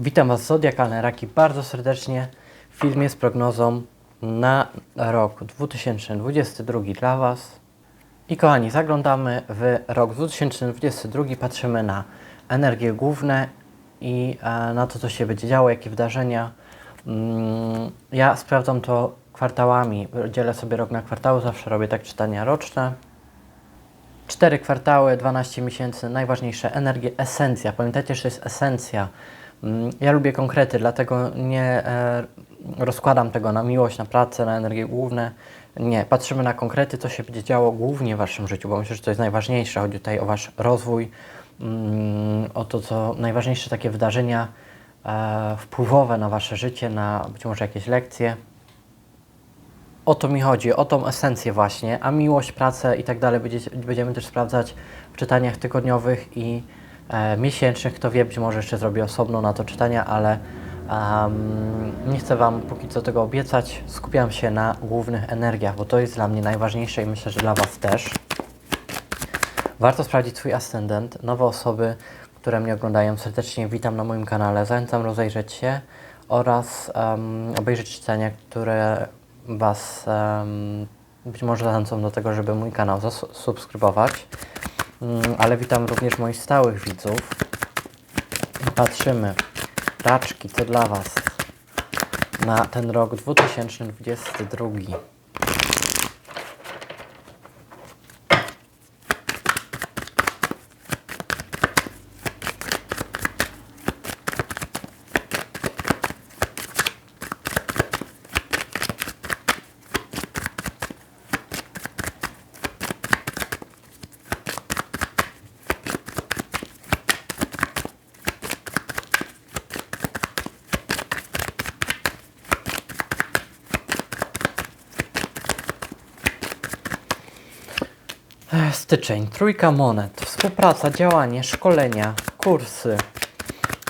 Witam Was Zodiakalne Raki bardzo serdecznie w filmie z prognozą na rok 2022 dla Was. I kochani, zaglądamy w rok 2022, patrzymy na energie główne i e, na to, co się będzie działo, jakie wydarzenia. Mm, ja sprawdzam to kwartałami, dzielę sobie rok na kwartały, zawsze robię tak czytania roczne. Cztery kwartały, 12 miesięcy, najważniejsze energie, esencja. Pamiętajcie, że to jest esencja. Mm, Ja lubię konkrety, dlatego nie e, rozkładam tego na miłość, na pracę, na energie główne. Nie, patrzymy na konkrety, co się będzie działo głównie w Waszym życiu, bo myślę, że to jest najważniejsze. Chodzi tutaj o Wasz rozwój, mm, o to, co najważniejsze takie wydarzenia e, wpływowe na Wasze życie, na być może jakieś lekcje. O to mi chodzi, o tą esencję właśnie, a miłość, pracę i tak dalej będziemy też sprawdzać w czytaniach tygodniowych i e, miesięcznych. Kto wie, być może jeszcze zrobię osobno na to czytania, ale em, nie chcę Wam póki co tego obiecać. Skupiam się na głównych energiach, bo to jest dla mnie najważniejsze i myślę, że dla Was też. Warto sprawdzić swój ascendent. Nowe osoby, które mnie oglądają, serdecznie witam na moim kanale. Zachęcam rozejrzeć się oraz em, obejrzeć czytania, które Was em, być może zachęcą do tego, żeby mój kanał zasubskrybować. Mm, ale witam również moich stałych widzów. Patrzymy. Raczki, co dla Was na ten rok 2022. Styczeń, trójka monet, współpraca, działanie, szkolenia, kursy.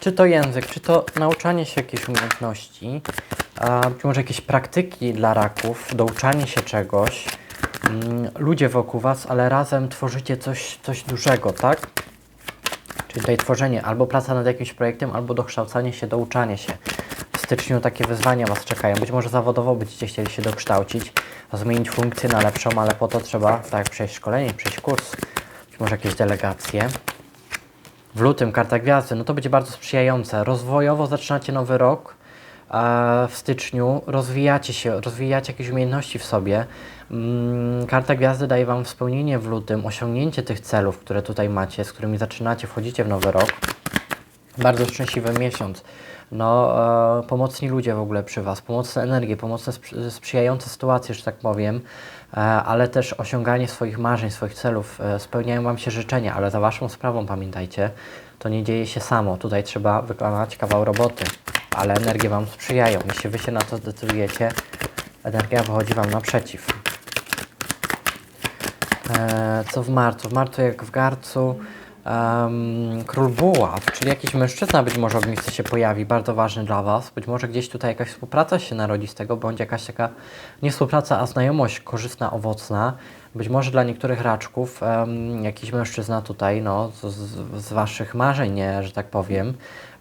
Czy to język, czy to nauczanie się jakiejś umiejętności, a być może jakieś praktyki dla raków, douczanie się czegoś. Mm, Ludzie wokół Was, ale razem tworzycie coś, coś dużego, tak? Czyli tutaj tworzenie, albo praca nad jakimś projektem, albo dokształcanie się, douczanie się. W styczniu takie wyzwania Was czekają. Być może zawodowo będziecie chcieli się dokształcić, zmienić funkcję na lepszą, ale po to trzeba tak przejść szkolenie, przejść kurs, być może jakieś delegacje. W lutym karta gwiazdy, no to będzie bardzo sprzyjające. Rozwojowo zaczynacie nowy rok. W styczniu rozwijacie się, rozwijacie jakieś umiejętności w sobie. Mm, Karta gwiazdy daje Wam spełnienie w lutym, osiągnięcie tych celów, które tutaj macie, z którymi zaczynacie, wchodzicie w nowy rok. Bardzo szczęśliwy miesiąc. No, e, pomocni ludzie w ogóle przy Was, pomocne energie, pomocne sprz- sprzyjające sytuacje, że tak powiem, e, ale też osiąganie swoich marzeń, swoich celów. E, spełniają Wam się życzenia, ale za Waszą sprawą pamiętajcie, to nie dzieje się samo. Tutaj trzeba wykonać kawał roboty, ale energie Wam sprzyjają. Jeśli Wy się na to zdecydujecie, energia wychodzi Wam naprzeciw. E, co w marcu? W marcu jak w garcu em, król buław, czyli jakiś mężczyzna być może ognisty się pojawi, bardzo ważny dla Was. Być może gdzieś tutaj jakaś współpraca się narodzi z tego, bądź jakaś taka nie współpraca, a znajomość korzystna, owocna. Być może dla niektórych raczków em, jakiś mężczyzna tutaj, no, z, z, Waszych marzeń, nie, że tak powiem,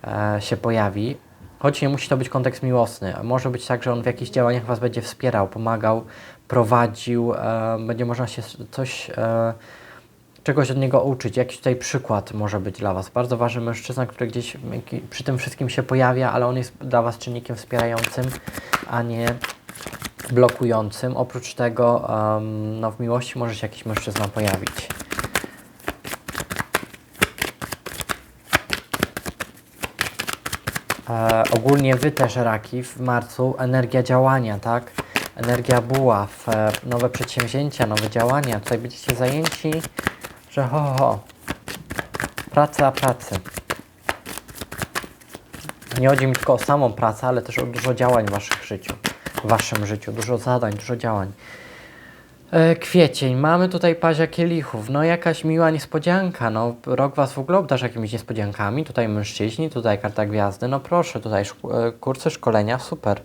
e, się pojawi. Choć nie musi to być kontekst miłosny. Może być tak, że on w jakichś działaniach Was będzie wspierał, pomagał, prowadził, e, będzie można się coś, e, czegoś od niego uczyć. Jakiś tutaj przykład może być dla Was. Bardzo ważny mężczyzna, który gdzieś przy tym wszystkim się pojawia, ale on jest dla Was czynnikiem wspierającym, a nie blokującym. Oprócz tego em, no, w miłości może się jakiś mężczyzna pojawić. E, ogólnie wy też raki w marcu energia działania, tak? Energia buław, e, nowe przedsięwzięcia, nowe działania. Tutaj będziecie zajęci, że ho, ho. Praca, pracy. Nie chodzi mi tylko o samą pracę, ale też o dużo działań w waszych życiu, w waszym życiu, dużo zadań, dużo działań. E, Kwiecień, mamy tutaj pazia kielichów, no jakaś miła niespodzianka, no rok Was w ogóle obdarza jakimiś niespodziankami, tutaj mężczyźni, tutaj karta gwiazdy, no proszę, tutaj szk- e, kursy, szkolenia, super.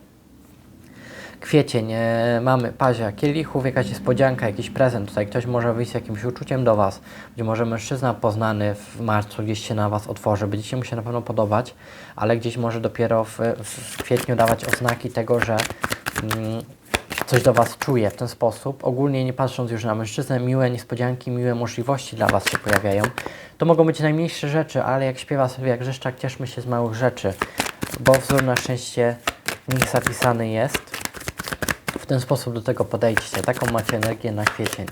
Kwiecień, mamy pazia kielichów, jakaś niespodzianka, jakiś prezent. Tutaj ktoś może wyjść z jakimś uczuciem do Was. Być może mężczyzna poznany w marcu gdzieś się na Was otworzy. Będziecie mu się na pewno podobać, ale gdzieś może dopiero w, w kwietniu dawać oznaki tego, że mm, coś do Was czuje w ten sposób. Ogólnie nie patrząc już na mężczyznę, miłe niespodzianki, miłe możliwości dla Was się pojawiają. To mogą być najmniejsze rzeczy, ale jak śpiewa jak Grzeszczak, cieszmy się z małych rzeczy, bo wzór na szczęście w nich zapisany jest. W ten sposób do tego podejdźcie. Taką macie energię na kwiecień.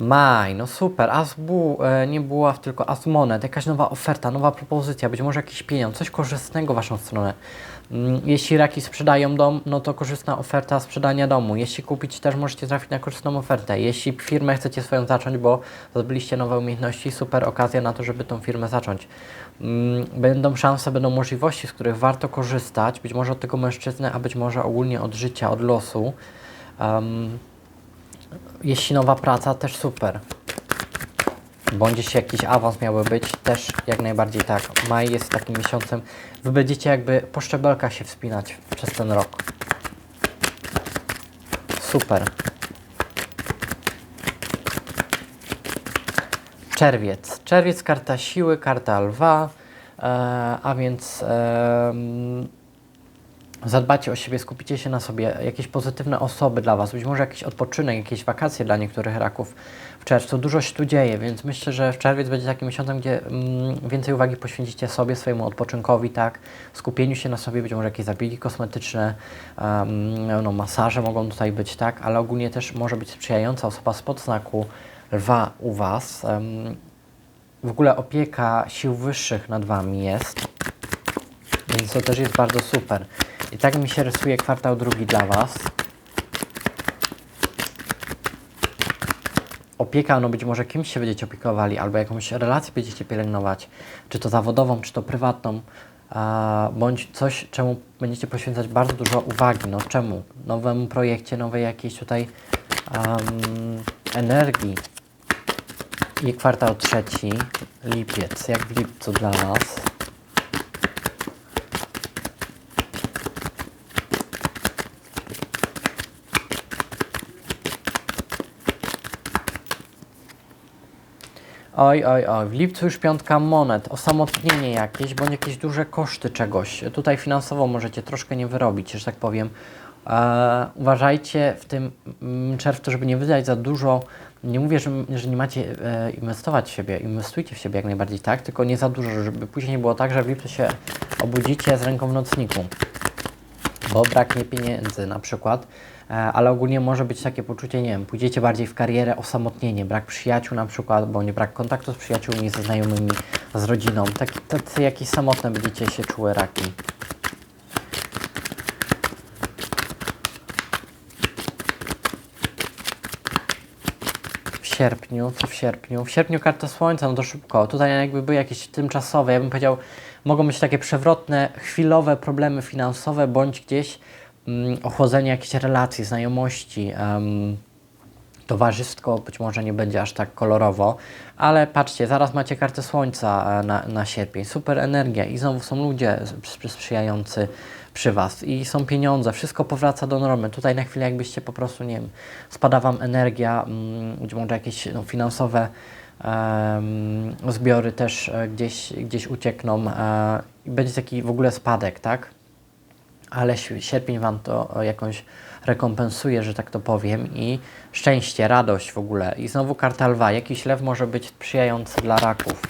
Maj, no super, as bu, e, nie buław, tylko as monet, jakaś nowa oferta, nowa propozycja, być może jakiś pieniądz, coś korzystnego w Waszą stronę. Mm, Jeśli raki sprzedają dom, no to korzystna oferta sprzedania domu. Jeśli kupić, też możecie trafić na korzystną ofertę. Jeśli firmę chcecie swoją zacząć, bo zdobyliście nowe umiejętności, super okazja na to, żeby tą firmę zacząć. Mm, Będą szanse, będą możliwości, z których warto korzystać, być może od tego mężczyzny, a być może ogólnie od życia, od losu. Em, jeśli nowa praca, też super. Bądź jeśli jakiś awans miałby być, też jak najbardziej tak. Maj jest takim miesiącem, wy będziecie jakby po szczebelkach się wspinać przez ten rok. Super. Czerwiec. Czerwiec, karta siły, karta lwa, e, a więc em, zadbacie o siebie, skupicie się na sobie, jakieś pozytywne osoby dla Was, być może jakiś odpoczynek, jakieś wakacje dla niektórych raków w czerwcu. Dużo się tu dzieje, więc myślę, że w czerwiec będzie takim miesiącem, gdzie mm, więcej uwagi poświęcicie sobie, swojemu odpoczynkowi, tak, skupieniu się na sobie, być może jakieś zabiegi kosmetyczne, um, no, masaże mogą tutaj być, tak, ale ogólnie też może być sprzyjająca osoba spod znaku lwa u Was. Em, w ogóle opieka sił wyższych nad Wami jest, więc to też jest bardzo super. I tak mi się rysuje kwartał drugi dla Was. Opieka, no być może kimś się będziecie opiekowali, albo jakąś relację będziecie pielęgnować, czy to zawodową, czy to prywatną, bądź coś, czemu będziecie poświęcać bardzo dużo uwagi. No czemu? Nowemu projekcie, nowej jakiejś tutaj em, energii. I kwartał trzeci, lipiec. Jak w lipcu dla Was? Oj, oj, oj. W lipcu już piątka monet, osamotnienie jakieś, bądź jakieś duże koszty czegoś. Tutaj finansowo możecie troszkę nie wyrobić, że tak powiem. E, uważajcie w tym mm, czerwcu, żeby nie wydać za dużo. Nie mówię, że, że nie macie e, inwestować w siebie, inwestujcie w siebie jak najbardziej, tak? Tylko nie za dużo, żeby później nie było tak, że w lipcu się obudzicie z ręką w nocniku bo braknie pieniędzy na przykład, e, ale ogólnie może być takie poczucie, nie wiem, pójdziecie bardziej w karierę, osamotnienie, brak przyjaciół na przykład, bo nie brak kontaktu z przyjaciółmi, ze znajomymi, z rodziną, tak, tacy jakieś samotne będziecie się czuły raki. Sierpniu, w sierpniu? W sierpniu karta słońca, no to szybko. Tutaj jakby były jakieś tymczasowe, ja bym powiedział, mogą być takie przewrotne, chwilowe problemy finansowe, bądź gdzieś mm, ochłodzenie jakichś relacji, znajomości, em, towarzysko być może nie będzie aż tak kolorowo, ale patrzcie, zaraz macie kartę słońca e, na, na sierpień, super energia i znowu są ludzie sprz- sprzyjający przy Was i są pieniądze, wszystko powraca do normy. Tutaj na chwilę jakbyście po prostu, nie wiem, spada Wam energia, mm, być może jakieś no, finansowe em, zbiory też e, gdzieś, gdzieś uciekną e, i będzie taki w ogóle spadek, tak? ale si- sierpień Wam to jakąś rekompensuje, że tak to powiem i szczęście, radość w ogóle. I znowu karta lwa. Jakiś lew może być sprzyjający dla raków.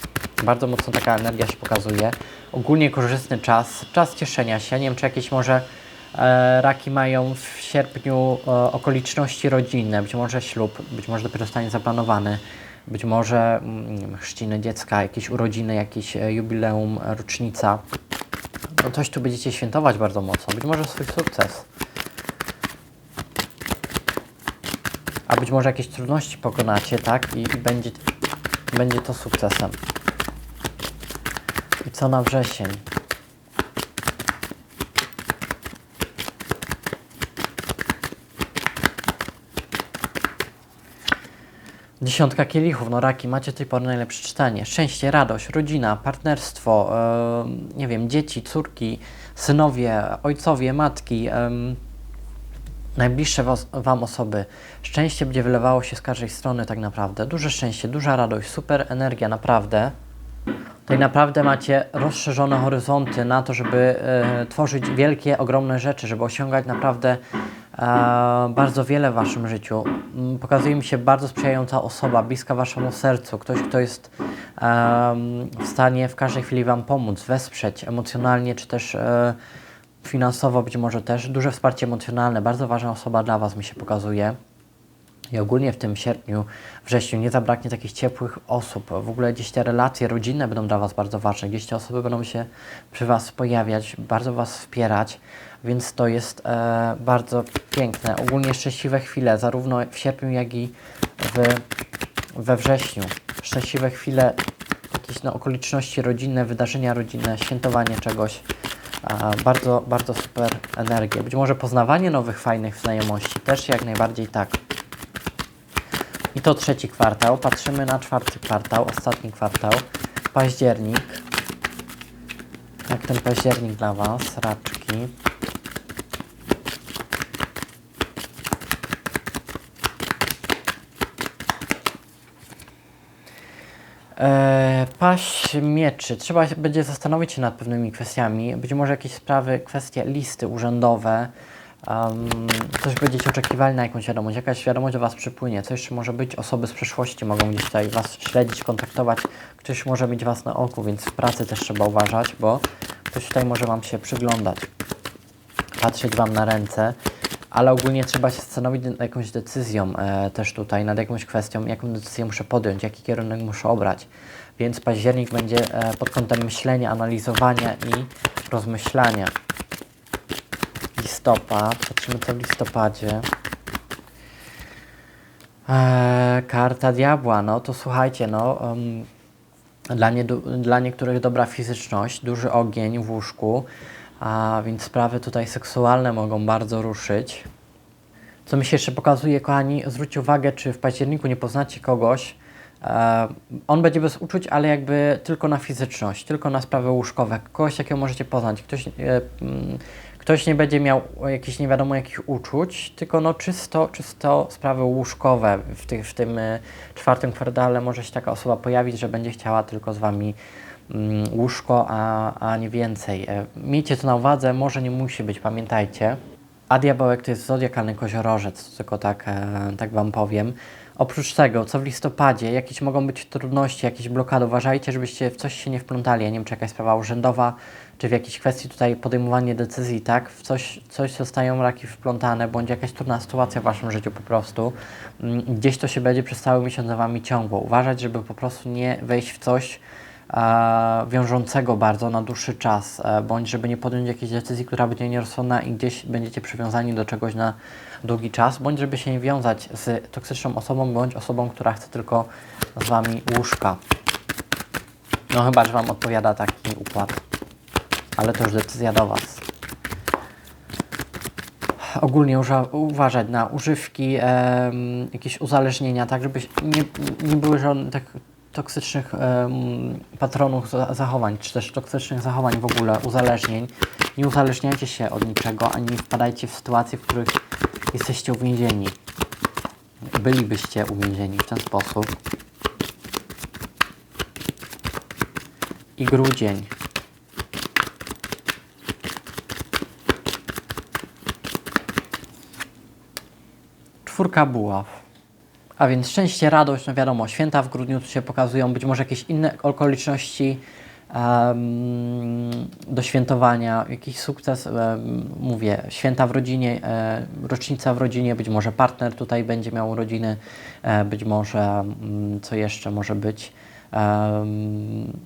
Bardzo mocno taka energia się pokazuje. Ogólnie korzystny czas, czas cieszenia się. Nie wiem, czy jakieś może e, raki mają w sierpniu e, okoliczności rodzinne, być może ślub, być może dopiero zostanie zaplanowany, być może mm, wiem, chrzciny dziecka, jakieś urodziny, jakieś e, jubileum, e, rocznica no coś tu będziecie świętować bardzo mocno, być może swój sukces. A być może jakieś trudności pokonacie, tak? I, i będzie, będzie to sukcesem. I co na wrzesień? Dziesiątka kielichów, no raki, macie do tej pory najlepsze czytanie. Szczęście, radość, rodzina, partnerstwo, e, nie wiem, dzieci, córki, synowie, ojcowie, matki, em, najbliższe Wam osoby. Szczęście będzie wylewało się z każdej strony tak naprawdę. Duże szczęście, duża radość, super energia, naprawdę. Tutaj naprawdę macie rozszerzone horyzonty na to, żeby e, tworzyć wielkie, ogromne rzeczy, żeby osiągać naprawdę e, bardzo wiele w Waszym życiu. Mm, Pokazuje mi się bardzo sprzyjająca osoba, bliska Waszemu sercu, ktoś, kto jest em, w stanie w każdej chwili Wam pomóc, wesprzeć emocjonalnie, czy też e, finansowo być może też. Duże wsparcie emocjonalne, bardzo ważna osoba dla Was mi się pokazuje. I ogólnie w tym sierpniu, wrześniu nie zabraknie takich ciepłych osób. W ogóle gdzieś te relacje rodzinne będą dla Was bardzo ważne. Gdzieś te osoby będą się przy Was pojawiać, bardzo Was wspierać, więc to jest e, bardzo piękne. Ogólnie szczęśliwe chwile, zarówno w sierpniu, jak i w, we wrześniu. Szczęśliwe chwile, jakieś no, okoliczności rodzinne, wydarzenia rodzinne, świętowanie czegoś. Bardzo, bardzo super energie. Być może poznawanie nowych, fajnych znajomości, też jak najbardziej tak. I to trzeci kwartał. Patrzymy na czwarty kwartał, ostatni kwartał. Październik. Jak ten październik dla Was? Raczki. Eee, paść mieczy. Trzeba się będzie zastanowić się nad pewnymi kwestiami. Być może jakieś sprawy, kwestie listy urzędowe. Um, coś będziecie oczekiwali na jakąś wiadomość. Jakaś wiadomość do Was przypłynie. Co jeszcze może być? Osoby z przeszłości mogą gdzieś tutaj Was śledzić, kontaktować. Ktoś może mieć Was na oku, więc w pracy też trzeba uważać, bo ktoś tutaj może Wam się przyglądać. Patrzeć Wam na ręce. Ale ogólnie trzeba się zastanowić nad jakąś decyzją e, też tutaj, nad jakąś kwestią, jaką decyzję muszę podjąć, jaki kierunek muszę obrać. Więc październik będzie e, pod kątem myślenia, analizowania i rozmyślania. Listopad, patrzymy co w listopadzie. Eee, karta diabła, no to słuchajcie, no em, dla, nie, dla niektórych dobra fizyczność, duży ogień w łóżku, a więc sprawy tutaj seksualne mogą bardzo ruszyć. Co mi się jeszcze pokazuje, kochani, zwróćcie uwagę, czy w październiku nie poznacie kogoś, e, on będzie bez uczuć, ale jakby tylko na fizyczność, tylko na sprawy łóżkowe. Kogoś takiego możecie poznać. Ktoś, e, mm, ktoś nie będzie miał jakichś nie wiadomo jakich uczuć, tylko no czysto, czysto sprawy łóżkowe. W, tych, w tym e, czwartym kwartale może się taka osoba pojawić, że będzie chciała tylko z Wami łóżko, a, a nie więcej. E, Miejcie to na uwadze, może nie musi być, pamiętajcie. A diabełek to jest zodiakalny koziorożec, tylko tak, e, tak Wam powiem. Oprócz tego, co w listopadzie, jakieś mogą być trudności, jakieś blokady. Uważajcie, żebyście w coś się nie wplątali. Ja nie wiem, czy jakaś sprawa urzędowa, czy w jakiejś kwestii tutaj podejmowanie decyzji, tak? W coś, coś zostają raki wplątane, bądź jakaś trudna sytuacja w Waszym życiu po prostu. Mm, Gdzieś to się będzie przez cały miesiąc za Wami ciągło. Uważać, żeby po prostu nie wejść w coś, wiążącego bardzo na dłuższy czas, e, bądź żeby nie podjąć jakiejś decyzji, która będzie nierozsądna i gdzieś będziecie przywiązani do czegoś na długi czas, bądź żeby się nie wiązać z toksyczną osobą, bądź osobą, która chce tylko z Wami łóżka. No chyba, że Wam odpowiada taki układ, ale to już decyzja do Was. Ogólnie uważać na używki, em, jakieś uzależnienia, tak żeby nie, nie były żadnych tak toksycznych patronów za- zachowań, czy też toksycznych zachowań w ogóle, uzależnień. Nie uzależniajcie się od niczego, ani wpadajcie w sytuacje, w których jesteście uwięzieni. Bylibyście uwięzieni w ten sposób. I grudzień. Czwórka buław. A więc szczęście, radość, no wiadomo, święta w grudniu tu się pokazują, być może jakieś inne okoliczności em, do świętowania, jakiś sukces, em, mówię, święta w rodzinie, e, rocznica w rodzinie, być może partner tutaj będzie miał urodziny, e, być może, mm, co jeszcze może być, em,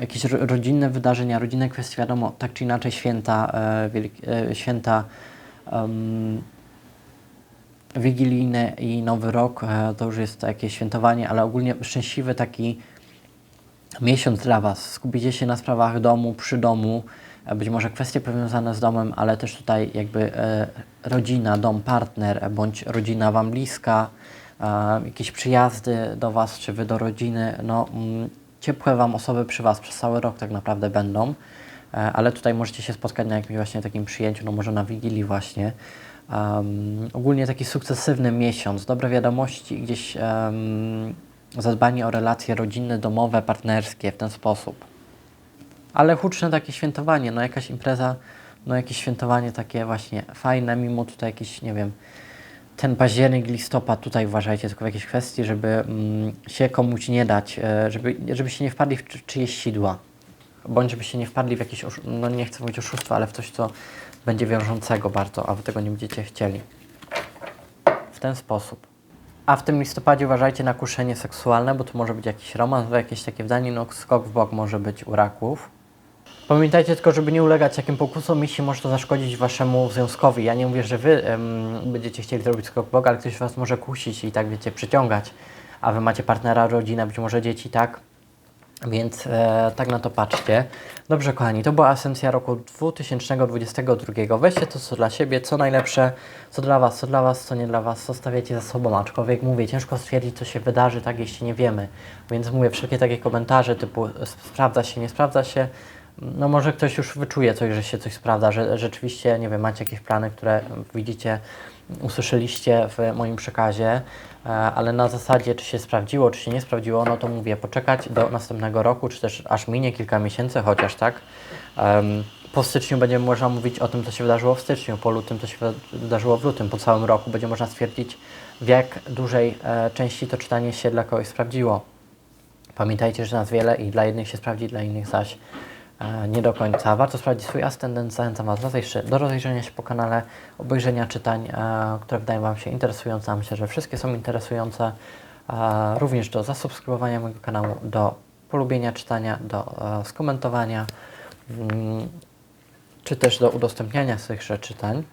jakieś ro- rodzinne wydarzenia, rodzinne kwestie, wiadomo, tak czy inaczej święta, e, e, święta wigilijne i Nowy Rok e, to już jest jakieś świętowanie, ale ogólnie szczęśliwy taki miesiąc dla Was. Skupicie się na sprawach domu, przy domu, e, być może kwestie powiązane z domem, ale też tutaj jakby e, rodzina, dom, partner, bądź rodzina Wam bliska, jakieś przyjazdy do Was, czy Wy do rodziny, no mm, ciepłe Wam osoby przy Was przez cały rok tak naprawdę będą, ale tutaj możecie się spotkać na jakimś właśnie takim przyjęciu, no może na Wigilii właśnie. Um, ogólnie taki sukcesywny miesiąc, dobre wiadomości, gdzieś um, zadbanie o relacje rodzinne, domowe, partnerskie w ten sposób. Ale huczne takie świętowanie, no jakaś impreza, no jakieś świętowanie takie właśnie fajne, mimo tutaj jakieś, nie wiem, ten październik, listopad, tutaj uważajcie tylko w jakiejś kwestii, żeby mm, się komuś nie dać, e, żeby, żeby się nie wpadli w czy, czyjeś sidła. Bądź żeby się nie wpadli w jakieś, no nie chcę mówić oszustwo, ale w coś, co będzie wiążącego bardzo, a wy tego nie będziecie chcieli. W ten sposób. A w tym listopadzie uważajcie na kuszenie seksualne, bo tu może być jakiś romans, jakieś takie wdanie, no skok w bok może być u raków. Pamiętajcie tylko, żeby nie ulegać takim pokusom, jeśli może to zaszkodzić waszemu związkowi. Ja nie mówię, że wy em, będziecie chcieli zrobić skok w bok, ale ktoś was może kusić i tak wiecie, przyciągać. A wy macie partnera, rodzinę, być może dzieci, tak? Więc e, tak na to patrzcie. Dobrze, kochani, to była esencja roku 2022. Weźcie to, co dla siebie, co najlepsze, co dla Was, co dla Was, co nie dla Was, zostawiacie za sobą. Aczkolwiek mówię, ciężko stwierdzić, co się wydarzy, tak, jeśli nie wiemy. Więc mówię, wszelkie takie komentarze typu s- sprawdza się, nie sprawdza się. No może ktoś już wyczuje coś, że się coś sprawdza, że rzeczywiście, nie wiem, macie jakieś plany, które widzicie, usłyszeliście w moim przekazie, e, ale na zasadzie, czy się sprawdziło, czy się nie sprawdziło, no to mówię, poczekać do następnego roku, czy też aż minie kilka miesięcy chociaż, tak? Po styczniu będziemy można mówić o tym, co się wydarzyło w styczniu, po lutym, co się wydarzyło w lutym, po całym roku będzie można stwierdzić, w jak dużej e, części to czytanie się dla kogoś sprawdziło. Pamiętajcie, że nas wiele i dla jednych się sprawdzi, dla innych zaś nie do końca. Warto sprawdzić swój ascendent. Zachęcam Was do rozejrzenia się po kanale, obejrzenia czytań, e, które wydają Wam się interesujące. Myślę, że wszystkie są interesujące. E, również do zasubskrybowania mojego kanału, do polubienia czytania, do e, skomentowania, mm, czy też do udostępniania tychże czytań.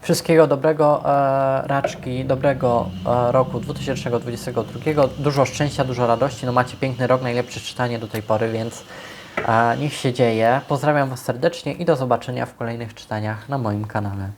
Wszystkiego dobrego, e, raczki, dobrego e, roku 2022. Dużo szczęścia, dużo radości. No macie piękny rok, najlepsze czytanie do tej pory, więc e, niech się dzieje. Pozdrawiam Was serdecznie i do zobaczenia w kolejnych czytaniach na moim kanale.